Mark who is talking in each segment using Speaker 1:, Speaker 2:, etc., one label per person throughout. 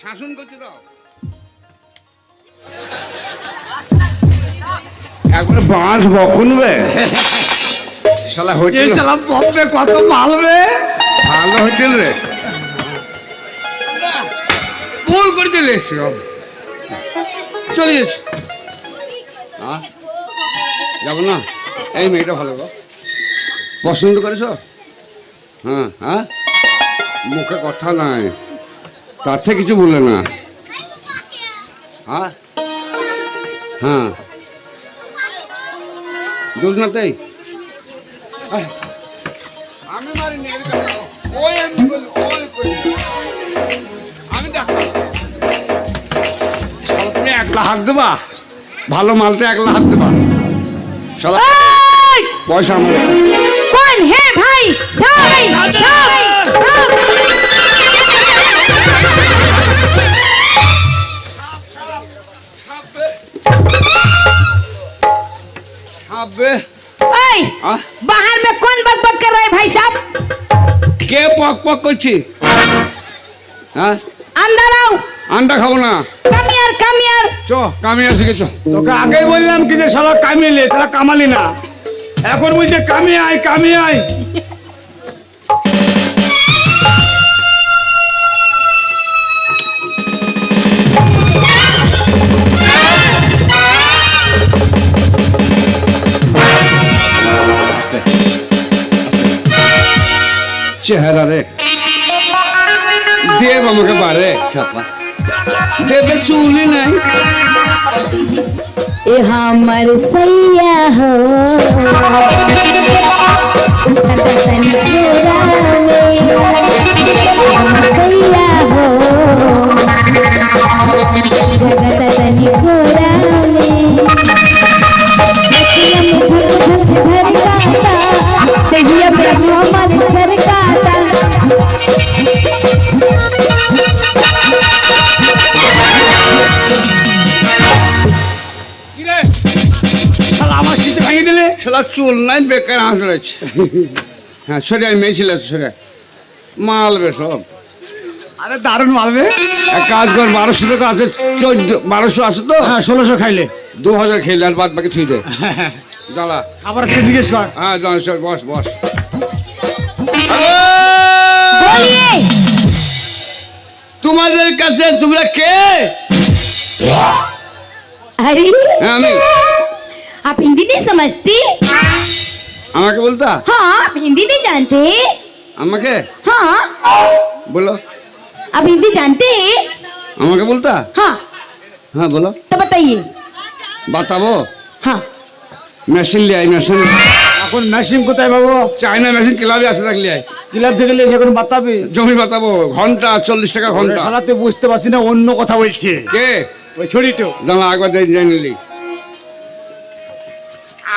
Speaker 1: শাসন করতে দাও একবারে বাঁশ বকুন বে। শালা হোটেল
Speaker 2: চালাম পপে কত মালবে
Speaker 1: ভালো হোটেল রে। করে চলে এসছি? চলে এসছি? যাব না? এই মেয়েটা ভালো গো। পছন্দ করেছ? হ্যাঁ হ্যাঁ? মুখে কথা নাই। তার থেকে কিছু বলে না। হ্যাঁ? হ্যাঁ। দুধ না তাই। আমি মারিনি বলল, ওই একলা হাত দেবা ভালো মালটা একলা হাত দেবা শালা
Speaker 3: ওই!
Speaker 1: পয়সা আমার
Speaker 3: कौन है भाई सब सब सब
Speaker 1: সাপে
Speaker 3: ओए
Speaker 1: আহ,
Speaker 3: बाहर में कौन बक बक कर रहा है भाई साहब
Speaker 1: কে পক পক করছি হ্যাঁ
Speaker 3: अंदर आओ
Speaker 1: আন্ডা খাব না। চ
Speaker 2: আগে বললাম কি যে কামিলে তারা কামালি না। বলছে আয় আয়
Speaker 1: চেহারা রে। দেব আমাকে বারে। খাপা देवे चूली नहीं।
Speaker 3: ए हमर सैया हो। तन तन
Speaker 2: শালা
Speaker 1: চুল নাই বেকার হাসড়াচ্ছে হ্যাঁ সরে মেয়ে ছিল সরে মালবে সব।
Speaker 2: আরে দারুণ মালবে
Speaker 1: কাজ কর বারোশো টাকা আছে চোদ্দ বারোশো আছে তো?
Speaker 2: হ্যাঁ ষোলোশো খাইলে।
Speaker 1: দু হাজার খেলে আর বাদ বাকি থুই দে। দাঁড়া।
Speaker 2: খাবার থেকে জিজ্ঞেস কর।
Speaker 1: হ্যাঁ বস বস। তোমাদের কাছে তোমরা কে? হ্যাঁ, আমি।
Speaker 3: आप हिंदी नहीं समझती
Speaker 1: আমাকে বলতা
Speaker 3: हाँ आप हिंदी नहीं जानते
Speaker 1: আমাকে
Speaker 3: हाँ
Speaker 1: বলো
Speaker 3: आप हिंदी जानते
Speaker 1: আমাকে বলতা
Speaker 3: हाँ
Speaker 1: হ্যাঁ বলো
Speaker 3: तो बताइए
Speaker 1: বাতাবো
Speaker 3: हाँ
Speaker 1: মেশিন লিয়ে আই মেশিন
Speaker 2: এখন মেশিন কোথায় পাবো
Speaker 1: চায়না মেশিন ক্লাবে আসে থাকলে আয়
Speaker 2: ক্লাব থেকে নিয়ে এখন বাতাবি
Speaker 1: জমি বাতাবো ঘন্টা চল্লিশ টাকা ঘন্টা
Speaker 2: শালাতে বুঝতে পারছি না অন্য কথা বলছে
Speaker 1: কে
Speaker 2: ওই ছড়িটো
Speaker 1: দাঁড়া একবার জেনে নিলি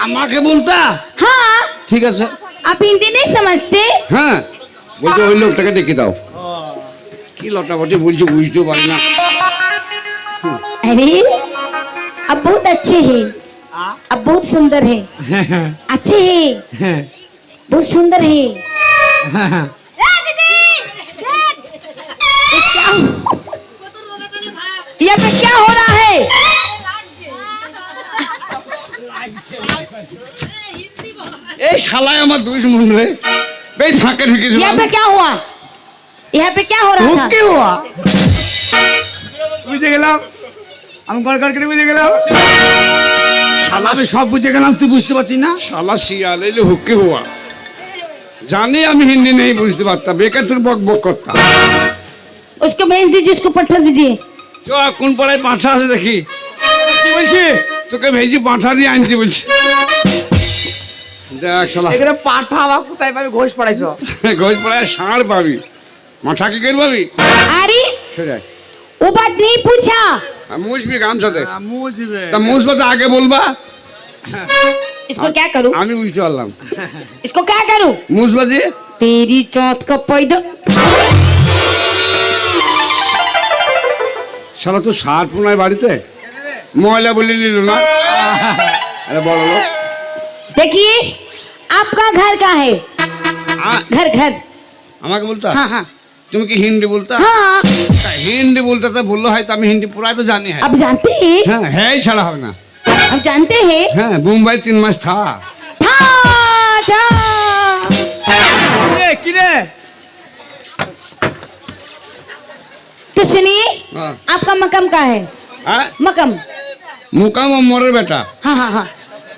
Speaker 1: আমাকে বলতা
Speaker 3: हाँ
Speaker 1: ঠিক আছে
Speaker 3: आप हिंदी नहीं समझते
Speaker 1: হ্যাঁ বলছে ওই লোকটাকে ডেকে দাও কি লটাপটি বলছি বুঝতেও পারি না
Speaker 3: अरे आप बहुत अच्छे हैं आप बहुत सुंदर है अच्छे हैं बहुत सुंदर है ये क्या यहाँ पे क्या हो रहा है
Speaker 1: এই শালায় আমার দুশ্মন রে এই ফাঁকে ঢুকেছিল
Speaker 3: यहाँ पे क्या हुआ यहाँ पे क्या हो रहा था
Speaker 2: কি হওয়া বুঝে গেলাম আমি গড়গড় করে বুঝে গেলাম শালা আমি সব বুঝে গেলাম তুই বুঝতে পারছিস না
Speaker 1: শালা শিয়াল এলে হুক্কে হওয়া জানি আমি হিন্দি নেই বুঝতে পারতাম বেকার তোর বক বক করতাম
Speaker 3: उसको भेज दीजिए उसको पठा दीजिए
Speaker 1: চ কোন পাড়ায় পাঁঠা আছে দেখি
Speaker 2: কি বলছি
Speaker 1: তোকে ভেজি পাঁঠা দিয়ে আনতে বলছি দেখ
Speaker 2: পাঠা কোথায় পাবি? ঘোষ পড়াইছো।
Speaker 1: ঘোষ পাবি। কি
Speaker 2: মুছবি
Speaker 1: তা আগে বলবা। আমি বুঝতে পারলাম।
Speaker 3: इसको
Speaker 1: দিয়ে তো ষাট পোনায় বাড়িতে? ময়লা বলে নিল না। আরে বলো
Speaker 3: देखिए आपका घर का है
Speaker 1: আ-
Speaker 3: घर घर
Speaker 1: আমাকে বলতা
Speaker 3: हाँ हाँ
Speaker 1: তুমি কি হিন্দি বলতা
Speaker 3: हाँ
Speaker 1: তা হিন্দি বলতে তো বললো হয়তো আমি হিন্দি পুরাই তো জানি হ্যাঁ
Speaker 3: आप जानते हैं
Speaker 1: হ্যাঁ হ্যাঁ ছাড়া হবে না
Speaker 3: आप जानते हैं
Speaker 1: হ্যাঁ মুম্বাই তিন মাস থা
Speaker 3: था था
Speaker 2: এ, কি রে
Speaker 3: तो सुनिए
Speaker 1: हाँ।
Speaker 3: आपका मकम का है
Speaker 1: হ্যাঁ
Speaker 3: मकम
Speaker 1: মুকাম ও মরের বেটা
Speaker 3: हाँ हाँ हाँ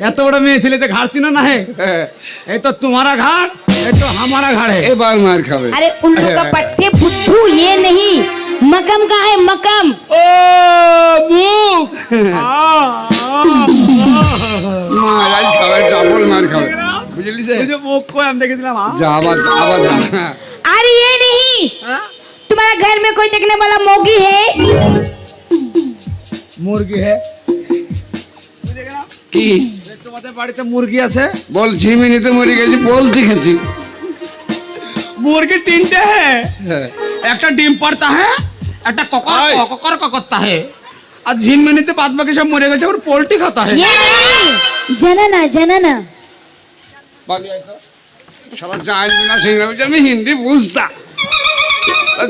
Speaker 2: এত বড় মেয়ে ছেলে যে ঘাট চিনো না হে
Speaker 1: হ্যাঁ,
Speaker 2: এই তো তোমারা ঘাট এই তো हमारा घाट है
Speaker 1: এবার মার খাবে
Speaker 3: अरे उल्लू का पट्टे बुद्धू ये नहीं मकम का है मकम
Speaker 2: ও মুখ
Speaker 1: মার আজ খাবে ডাবল মার খাবে বুঝলি সে
Speaker 2: যে মুখ কই আমি দেখেছিলাম আ?
Speaker 1: যা আবার আবার যা হ্যাঁ।
Speaker 3: अरे ये नहीं
Speaker 2: হ্যাঁ?
Speaker 3: तुम्हारा घर में कोई देखने वाला मोगी है
Speaker 2: মুরগি হে
Speaker 1: কি?
Speaker 2: তোমাদের বাড়িতে মুরগি আছে?
Speaker 1: বল ঝিমিনিতে মরে গেছি বল দেখেছি।
Speaker 2: মুরগি তিনটে
Speaker 1: হ্যাঁ।
Speaker 2: একটা ডিম পারতা হ্যাঁ একটা ককর ককর ককরতা হ্যাঁ আর ঝিনমিনিতে বাদ বাকি সব মরে গেছে ওর পোলট্রি খাতা হ্যাঁ
Speaker 3: জানে না জানে না।
Speaker 1: সবাই জানবে না সেইভাবে আমি হিন্দি বুঝতা।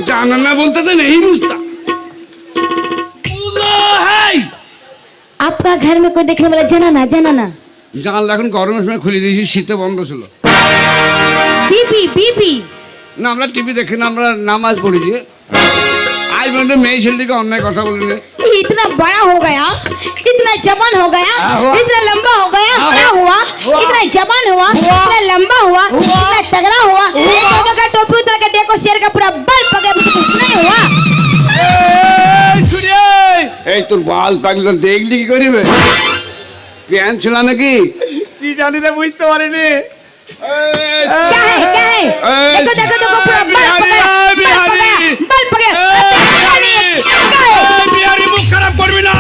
Speaker 1: জানা না বলতে তো নেই বুঝতা।
Speaker 3: आपका घर में कोई देखने वाला जनाना जनाना
Speaker 1: জানলা এখন গরমের সময় খুলে দিয়েছি শীতে বন্ধ ছিল
Speaker 3: बीबी बीबी
Speaker 1: না আমরা টিভি দেখি না আমরা নামাজ পড়েছি আজ পর্যন্ত মেয়ে ছেলেটিকে অন্যায় কথা বলিনি
Speaker 3: ये इतना बड़ा हो गया इतना जवान हो गया
Speaker 2: हुआ।
Speaker 3: इतना लंबा हो गया
Speaker 2: हाँ,
Speaker 3: क्या हुआ
Speaker 2: हुआ।
Speaker 3: इतना जवान हुआ इतना लंबा हुआ इतना तगड़ा हुआ
Speaker 1: বাল পাগলো দেখলি কি করিবে? প্যান ছিল নাকি?
Speaker 2: কি জানি না বুঝতে পারিনি। মুখ খারাপ করবি না।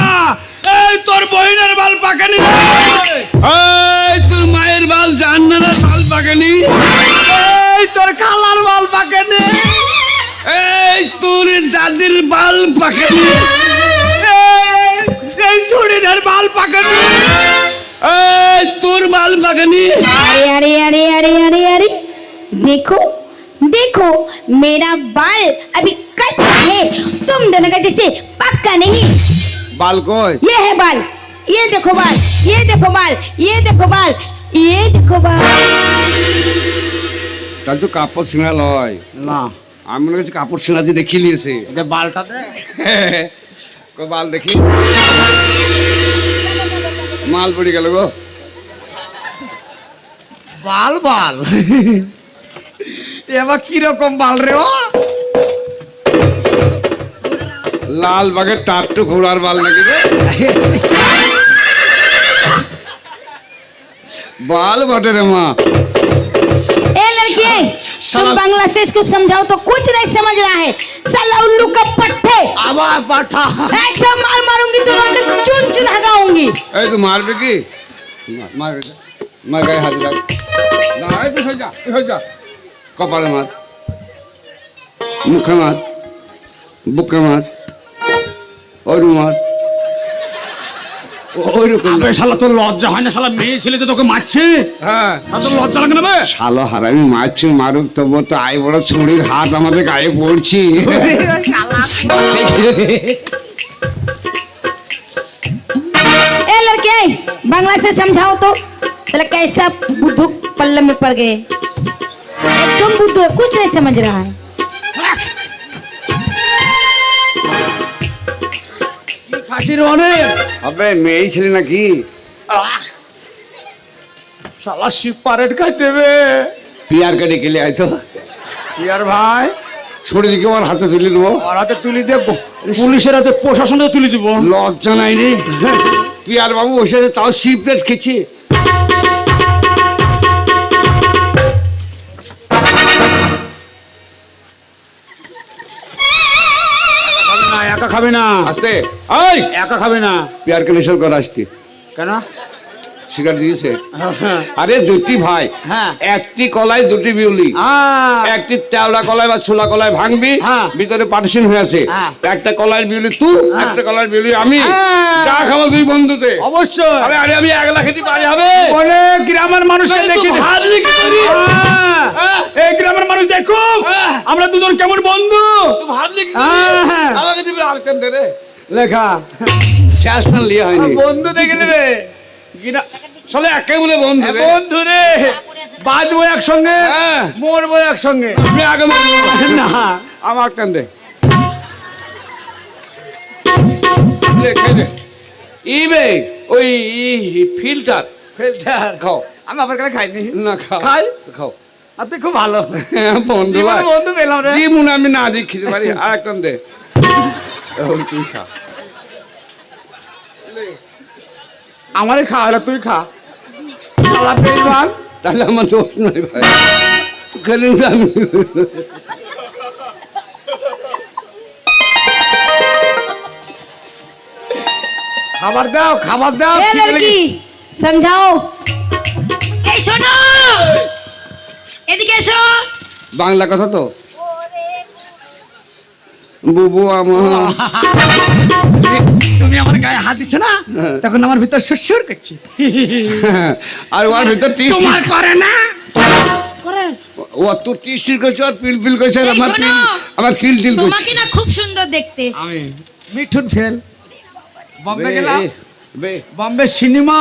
Speaker 2: তোর বহিনের বাল
Speaker 1: তোর মায়ের বাল বাল
Speaker 2: তোর
Speaker 1: এই তোর দাদির বাল পাকেনি।
Speaker 2: এই ছুরিদের বাল পাকেনি
Speaker 1: এই তোর বাল পাকেনি
Speaker 3: अरे अरे अरे अरे अरे अरे देखो देखो मेरा बाल अभी कच्चा है तुम दोनों का जैसे पक्का नहीं
Speaker 1: বাল কই
Speaker 3: ये है बाल ये देखो बाल ये देखो बाल ये देखो बाल ये देखो बाल
Speaker 1: তার তো কাপড় ছিঁড়া লয়
Speaker 2: না
Speaker 1: আমি মনে করছি কাপড় ছিঁড়া দিয়ে দেখিয়ে নিয়েছে
Speaker 2: এটা বালটা দে
Speaker 1: কই বাল দেখি। মাল পড়ে গেল গো।
Speaker 2: বাল বাল। এবার কীরকম বাল রে ও?
Speaker 1: লাল বাঘের টাট্টু ঘোড়ার বাল নাকি বাল বটে রে মা।
Speaker 3: এ লড়কি। तुम से इसको समझाओ तो कुछ नहीं समझ रहा है। साला उल्लू का पट्टे।
Speaker 2: आवाज़ पाठा।
Speaker 3: ऐसा मार मारूँगी तो लौंडे चुन चुन हगाऊँगी।
Speaker 1: ए तू मार भी की? मार भी मैं गए हाथ लगा ना ए तू सजा जा कपाल मार। मुख मार। बुक मार। और मार। ওইরকম
Speaker 2: আবে শালা তোর লজ্জা হয় না শালা মেয়ে ছেলে তো তোকে মারছে
Speaker 1: হ্যাঁ
Speaker 2: আর তোর লজ্জা লাগে না বে
Speaker 1: শালো হারামি মারছি মারুক তবু তো আই বড় ছুরির হাত আমাদের গায়ে পড়ছি
Speaker 3: ए लड़के बांग्ला से समझाओ तो साला कैसा बुद्धू पल्ले में पड़ गए एकदम बुद्धू है कुछ नहीं समझ रहा है
Speaker 2: খাসির অনেক
Speaker 1: হবে মেয়ে ছেলে নাকি?
Speaker 2: শালা শিব পারেট খাইতে বে।
Speaker 1: পিয়ার কাটে গেলে আইতো
Speaker 2: পিয়ার ভাই
Speaker 1: ছড়ে দিকে আমার হাতে তুলে দেবো।
Speaker 2: আর হাতে তুলি দেবো। পুলিশের হাতে প্রশাসনকে তুলে দিব।
Speaker 1: লজ্জা নাই রে। পিয়ার বাবু বসে তাও তাও সিপ্রেট খেয়েছি।
Speaker 2: একা খাবে না।
Speaker 1: আসতে। এই
Speaker 2: একা খাবে না।
Speaker 1: পিয়ারকে কন্ডিশন করে আসতে
Speaker 2: কেন?
Speaker 1: শিকার দিয়েছে। আরে দুটি ভাই
Speaker 2: হ্যাঁ।
Speaker 1: একটি কলায় দুটি বিউলি। একটি তেওড়া কলায় বা ছোলা কলায় ভাঙবি
Speaker 2: হ্যাঁ।
Speaker 1: ভিতরে পার্টিশন হয়ে আছে।
Speaker 2: হ্যাঁ।
Speaker 1: একটা কলার বিউলি তুই একটা কলার বিউলি আমি।
Speaker 2: হ্যাঁ।
Speaker 1: চা খাব দুই বন্ধুতে।
Speaker 2: অবশ্যই।
Speaker 1: আরে আরে আমি একলা খেতে পারি হবে?
Speaker 2: অনেক গ্রামের মানুষকে দেখি।
Speaker 1: ভাবলি কি করি? হ্যাঁ।
Speaker 2: এই গ্রামের মানুষ দেখো
Speaker 1: হ্যাঁ।
Speaker 2: আমরা দুজন কেমন বন্ধু।
Speaker 1: তুই ভাবলি কি
Speaker 2: হ্যাঁ, হ্যাঁ।
Speaker 1: আমাকে দিবি আর কেন রে?
Speaker 2: লেখা।
Speaker 1: শেষ না লিয়ে হয়নি।
Speaker 2: বন্ধু দেখে নেবে।
Speaker 1: চলে একে বন্ধু
Speaker 2: বন্ধু রে। বাজবো একসঙ্গে
Speaker 1: হ্যাঁ।
Speaker 2: মরবো একসঙ্গে।
Speaker 1: আমি আগে
Speaker 2: না
Speaker 1: আমার কেন দে। দে, খেয়ে দে। ইবে ওই ফিল্টার।
Speaker 2: ফিল্টার।
Speaker 1: খাও।
Speaker 2: আমি কেন খাইনি?
Speaker 1: না খাও।
Speaker 2: খাই?
Speaker 1: খাও।
Speaker 2: আপনি খুব ভালো।
Speaker 1: হ্যাঁ, বন্ধু
Speaker 2: বন্ধু পেলাম রে।
Speaker 1: জীবন আমি না দিয়ে খেতে পারি। আর একটা দে। তুই খা
Speaker 2: আমারে খা হলে তুই খা শালা বেঈমান।
Speaker 1: তাহলে আমার দোষ নয় ভাই তুই খেলে না আমি
Speaker 2: খাবার দাও খাবার দাও
Speaker 3: ए लड़की समझाओ
Speaker 4: এই শোনো এদিকে এসো
Speaker 1: বাংলা কথা তো বুবু আমার
Speaker 2: তুমি আমার গায়ে হাত দিচ্ছ না
Speaker 1: হ্যাঁ।
Speaker 2: তখন আমার ভিতর সুরসুর করছে।
Speaker 1: আর ওর ভিতর টিস
Speaker 2: তোমার করে না। করে।
Speaker 1: ও তো টিস টিস করছে আর পিল পিল করছে আর আমার পিল আমার তিল তিল করছে।
Speaker 4: তোমাকে না খুব সুন্দর দেখতে।
Speaker 2: আমি মিঠুন ফেল। বম্বে গেলাম?
Speaker 1: বে।
Speaker 2: বম্বে সিনেমা।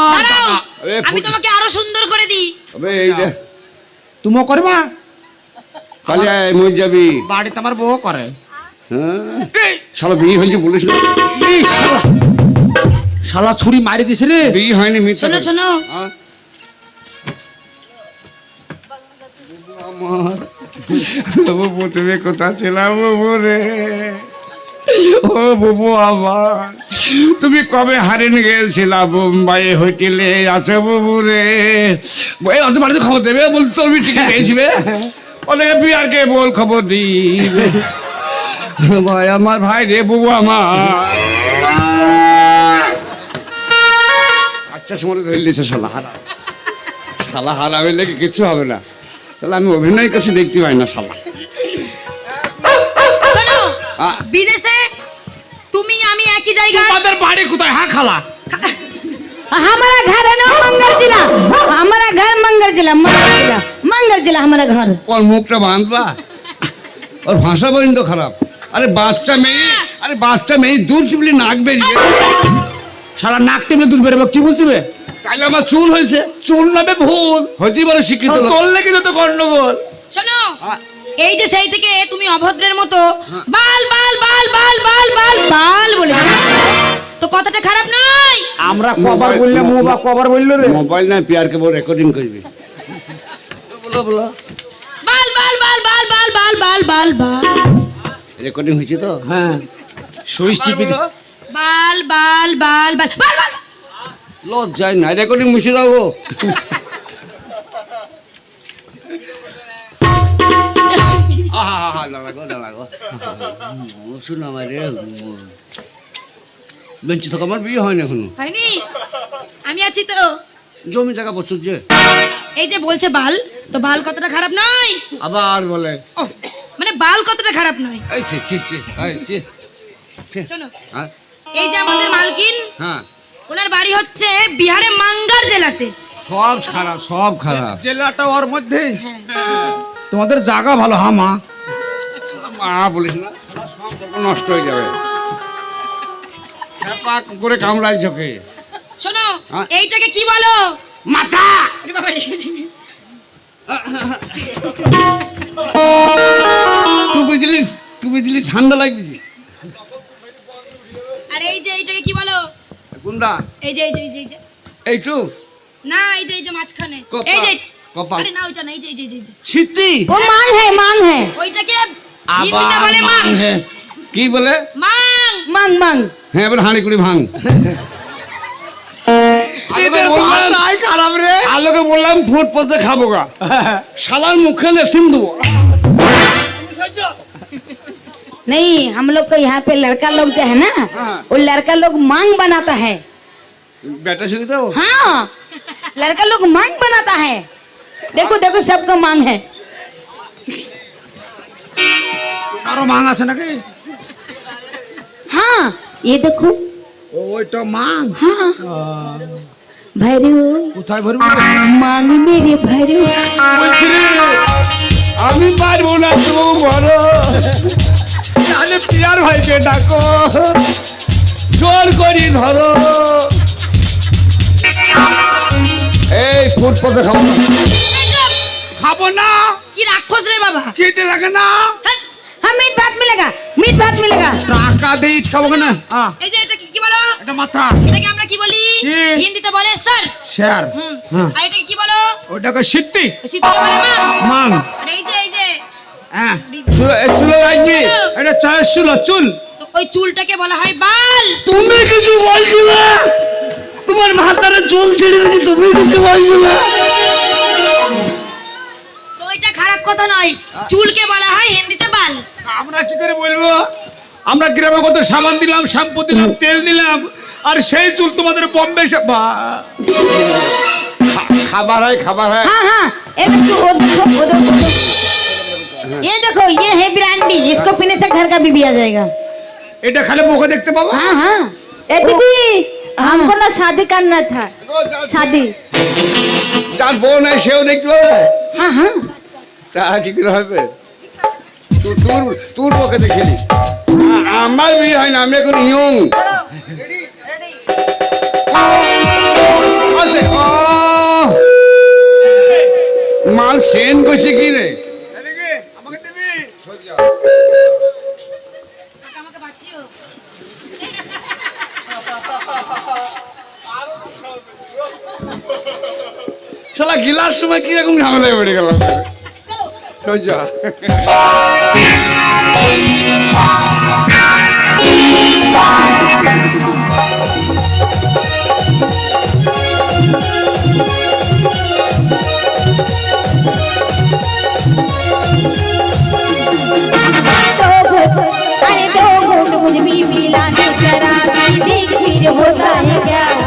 Speaker 4: আমি তোমাকে আরও সুন্দর করে দিই।
Speaker 2: তুমিও করবা?
Speaker 1: কালি মর যাবি।
Speaker 2: বাড়িতে আমার বউ করে।
Speaker 1: হ্যাঁ। শালা বিয়ে হয়েছে বলিস না।
Speaker 2: এই শালা ছুরি মারি দিছে রে।
Speaker 1: বিয়ে হয়নি মিথ্যা
Speaker 4: শোনো। শোনো?
Speaker 1: বুবু আমার বুবু তুমি কোথা ছিলাম বুবু রে ও বুবু আমার। তুমি কবে হারিন গেলছিলা বোম্বাই হোটেলে আছে বুবু রে? ওই অত বাড়িতে খবর দেবে বল তোর টিকিট পেয়েছিবে ওদেরকে পিয়ারকে বল খবর দিবে। ভাই আমার ভাই রে বুবু আমার। আচ্ছা সময় ধরে লিছে শালা হারা শালা হারাবে লেগে কিছু হবে না শালা আমি অভিনয় কাছে দেখতে পাই না শালা
Speaker 4: শোনো
Speaker 1: আ।
Speaker 4: বিদেশে তুমি আমি একই জায়গায়
Speaker 2: তোমাদের বাড়ি কোথায় হ্যাঁ খালা
Speaker 3: हमारा घर है ना मंगल जिला हमारा घर मंगल जिला मंगल जिला मंगल जिला हमारा घर
Speaker 1: ওর মুখটা বাঁধবা ওর ভাষা পর্যন্ত খারাপ আরে বাচ্চা মেয়ে আরে বাচ্চা মেয়ে দূর চিপলি নাক বেরিয়ে
Speaker 2: শালা নাক টেমে দুধ বেরোবে কি বলছি বে
Speaker 1: তাইলে আমার চুল হয়েছে
Speaker 2: চুল নামে ভুল
Speaker 1: হতেই পারে শিক্ষিত।
Speaker 2: তোর লেগে যত গন্ডগোল
Speaker 4: শোনো এই যে সেই থেকে তুমি অভদ্রের মতো বাল বাল বাল বাল বাল বাল বাল বলে তো কথাটা খারাপ নয়
Speaker 2: আমরা কবার বললে মো বা কবার বলল রে
Speaker 1: মোবাইল না পিয়ারকে বল রেকর্ডিং করবি বলো বলো
Speaker 4: বাল বাল বাল বাল বাল বাল বাল বাল বাল
Speaker 1: রেকর্ডিং হয়েছে তো
Speaker 2: হ্যাঁ সুইচ টিপি
Speaker 1: বলো।
Speaker 4: বাল বাল বাল বাল বাল।
Speaker 1: লজ্জায় না রেকর্ডিং মুছে দাও গো। শোনো আমার রে বেঞ্চি থাকা আমার বিয়ে হয়নি এখনও।
Speaker 4: হয়নি? আমি আছি তো।
Speaker 1: জমি জায়গা প্রচুর যে।
Speaker 4: এই যে বলছে বাল তো বাল কতটা খারাপ নয়?
Speaker 1: আবার বলে।
Speaker 4: মানে বাল কতটা খারাপ নয়?
Speaker 1: এই ছি ছি ছি ছি ছি।
Speaker 4: শোনো।
Speaker 1: হ্যাঁ?
Speaker 4: এই যে আমাদের মালকিন
Speaker 1: হ্যাঁ।
Speaker 4: ওনার বাড়ি হচ্ছে বিহারে মাঙ্গার জেলাতে।
Speaker 1: সব খারাপ সব খারাপ।
Speaker 2: জেলাটা ওর মধ্যে? তোমাদের জায়গা ভালো হ্যাঁ মা?
Speaker 1: মা বলিস না সম্পর্ক নষ্ট হয়ে যাবে। কামড়াই
Speaker 4: শোনো
Speaker 1: হ্যাঁ?
Speaker 4: এইটাকে কি বলো?
Speaker 1: মাথা! টুপি দিলি টুপি দিলি ঠান্ডা লাগবে।
Speaker 4: আর এই যে এইটাকে কি বলো?
Speaker 1: গুন্ডা।
Speaker 4: এই যে এই যে এই যে না এই যে এই যে এই যে
Speaker 1: কপাল।
Speaker 4: আরে না ওটা না এই যে এই যে এই যে
Speaker 3: সিদ্ধি। ও হে হে।
Speaker 4: ওইটাকে আবার বলে
Speaker 2: হে।
Speaker 1: কি বলে? হ্যাঁ এবার হাঁড়ি কুড়ি ভাঙ। বললাম ফুট খাব গা। সালার মুখে লেফটিন দেবো।
Speaker 3: नहीं हम लोग को यहाँ पे लड़का लोग जो है ना
Speaker 1: हाँ।
Speaker 3: वो लड़का लोग मांग बनाता है
Speaker 1: বেটা শিখি তো
Speaker 3: हाँ लड़का लोग मांग बनाता है देखो देखो सबका मांग है
Speaker 2: আরো মাং আছে নাকি
Speaker 3: हाँ ये देखो
Speaker 2: ও, ওইটা মাং
Speaker 3: हाँ भैरू
Speaker 2: কোথায় ভরবো
Speaker 3: मांग मेरे भैरू
Speaker 1: আমি পারবো না তুমি বলো
Speaker 2: তাহলে পিয়ার ভাইকে ডাকো।
Speaker 1: জোর করি ধরো। এই ফুটপথে খাব না।
Speaker 2: খাব না।
Speaker 4: কি রাক্ষস রে বাবা?
Speaker 2: খেতে লাগে না।
Speaker 4: হ্যাঁ,
Speaker 3: হ্যাঁ মিট ভাত মিলেগা মিট ভাত মিলেগা।
Speaker 2: টাকা দেই খাব না।
Speaker 4: এই যে এটা কি কি বলো?
Speaker 2: এটা মাথা।
Speaker 4: এটাকে আমরা কি বলি? হিন্দিতে বলে স্যার। স্যার।
Speaker 2: হ্যাঁ।
Speaker 4: আর এটাকে কি বলো?
Speaker 2: ওটাকে সিদ্ধি।
Speaker 4: সিদ্ধি বলে মাং।
Speaker 2: মাং।
Speaker 4: আর এই যে এই যে।
Speaker 2: হ্যাঁ। এটা চুল
Speaker 4: ওই চুলটাকে বলা হয়
Speaker 1: কিছু না তোমার চুল কিছু
Speaker 4: ওইটা খারাপ কথা নয়। চুলকে বলা হয় বাল।
Speaker 2: আমরা করে বলব? আমরা গ্রামে কত সাবান দিলাম শ্যাম্পু দিলাম তেল দিলাম আর সেই চুল তোমাদের বম্বে
Speaker 1: খাবার হয় খাবার হয়।
Speaker 3: হ্যাঁ হ্যাঁ। ये देखो ये है ब्रांडी इसको पीने से घर का बीबी आ जाएगा
Speaker 2: এটা খালি মুখে দেখতে পাবো
Speaker 3: हाँ हाँ ए दीदी हमको ना शादी करना था शादी
Speaker 1: যার বউ নাই সেও দেখতে পাবে
Speaker 3: हाँ हाँ
Speaker 1: তা কি করে হবে তু- তোর তোর পক্ষে দেখেনি আমার বিয়ে হয় না আমি এখন ইয়ং মাল সেন করছে কি রে শালা গিলাস সময় কিরকম ঝামেলায় পড়ে গেল সোজা
Speaker 3: दो घुट अरे दो घुट मुझे भी पिलाने शराबी देख फिर होता है क्या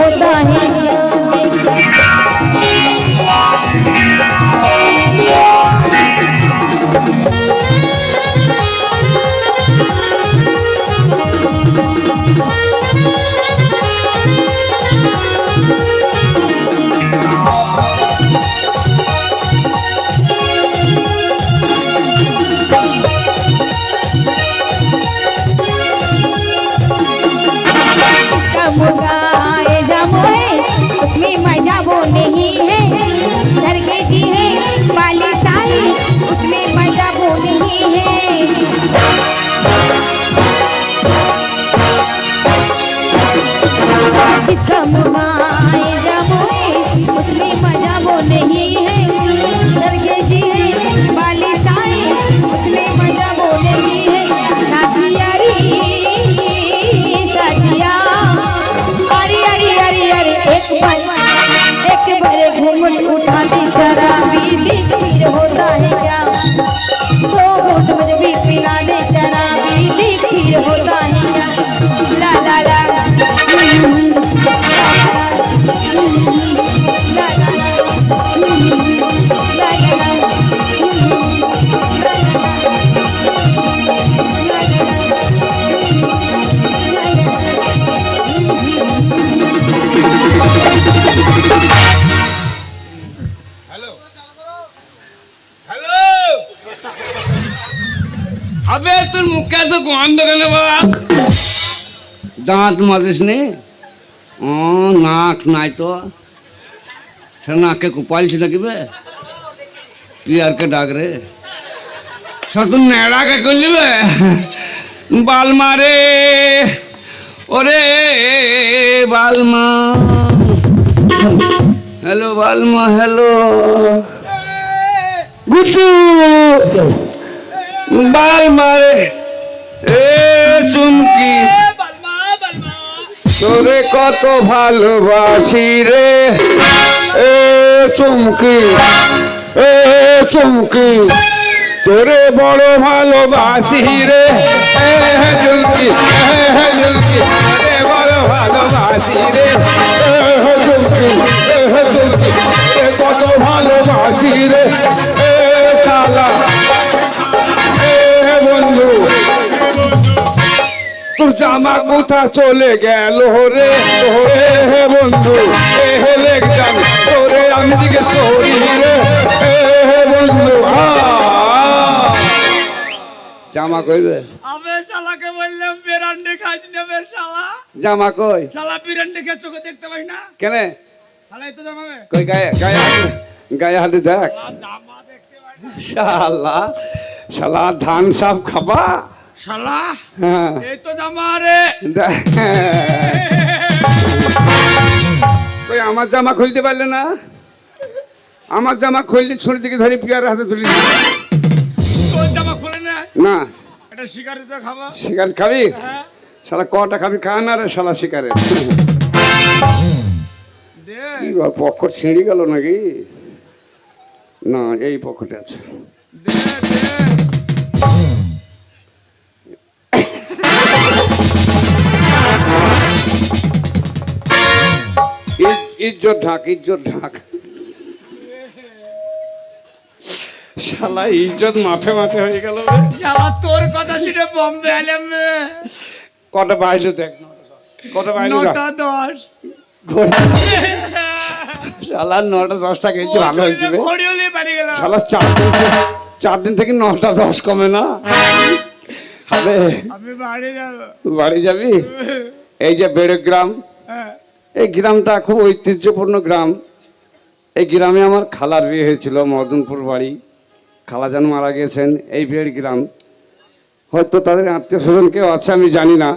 Speaker 3: होता है
Speaker 1: ইসলাম মা মুখে এত গন্ধ কেন বাবা? দাঁত মাজিস নি? ও, নাক নাই তো। সে নাকে কুপাইছি নাকি বে? তুই আর কে ডাক রে? সব তুই নেড়া কে করলি বে? বালমা রে, ওরে বালমা হ্যালো বালমা হ্যালো। গুটু, বাল মারে এ চুমকি। তোরে কত ভালোবাসি রে। এ চুমকি এ চুমকি। তোরে বড় ভালোবাসি রে। এ চুমকি তোরে বড় ভালোবাসি রে। চুমকি। তোরে কত ভালোবাসি রে। জামা কোথা চলে গেল রে? ওরে হে বন্ধু এ হে লেগ আমি জিজ্ঞেস করি রে হে বন্ধু জামা কইবে
Speaker 2: আমি শালাকে বললাম বিরান্ডি খাইছি না বের শালা?
Speaker 1: জামা কই?
Speaker 2: শালা বিরান্ডি খেয়ে চোখে দেখতে পাই না?
Speaker 1: কেনে?
Speaker 2: তো জামাবে
Speaker 1: কই গায়ে গায়ে গায়ে হাতে দেখ।
Speaker 2: জামা দেখতে পাই না।
Speaker 1: শালা শালা ধান সব খাবা?
Speaker 2: শালা
Speaker 1: হ্যাঁ।
Speaker 2: এই তো জামা রে।
Speaker 1: কই আমার জামা খুলতে পারলে না? আমার জামা খুললে ছুরি দিকে ধরে পিয়ার হাতে তুলি।
Speaker 2: তোর জামা খুলে না।
Speaker 1: না।
Speaker 2: এটা শিকারি তো খাব।
Speaker 1: সিগারেট খাবি?
Speaker 2: হ্যাঁ।
Speaker 1: শালা কটা খাবি খা না রে শালা
Speaker 2: দে।
Speaker 1: কি পকর ছিঁড়ে গেল নাকি? না এই পকেটে আছে। ইজ্জত ঢাক ইজ্জত ঢাক। শালা ইজ্জত মাঠে মাঠে হয়ে গেল
Speaker 2: শালা তোর কথা শুনে বম্বে এলাম।
Speaker 1: কটা বাইরে দেখ কটা দেখ।
Speaker 2: নটা দশ।
Speaker 1: শালা নটা দশটা খেয়েছি ভালো হয়েছে রে।
Speaker 2: বাড়ি গেল
Speaker 1: শালা চার দিন থেকে- চার দিন থেকে নটা দশ কমে না। হবে
Speaker 2: আমি বাড়ি যাব।
Speaker 1: বাড়ি যাবি? এই যে বেড়ে গ্রাম
Speaker 2: হ্যাঁ।
Speaker 1: এই গ্রামটা খুব ঐতিহ্যপূর্ণ গ্রাম। এই গ্রামে আমার খালার বিয়ে হয়েছিল, মদনপুর বাড়ি। খালাজান মারা গেছেন, এই বিয়ের গ্রাম। হয়তো তাদের আত্মীয় স্বজন কেউ আছে আমি জানি না।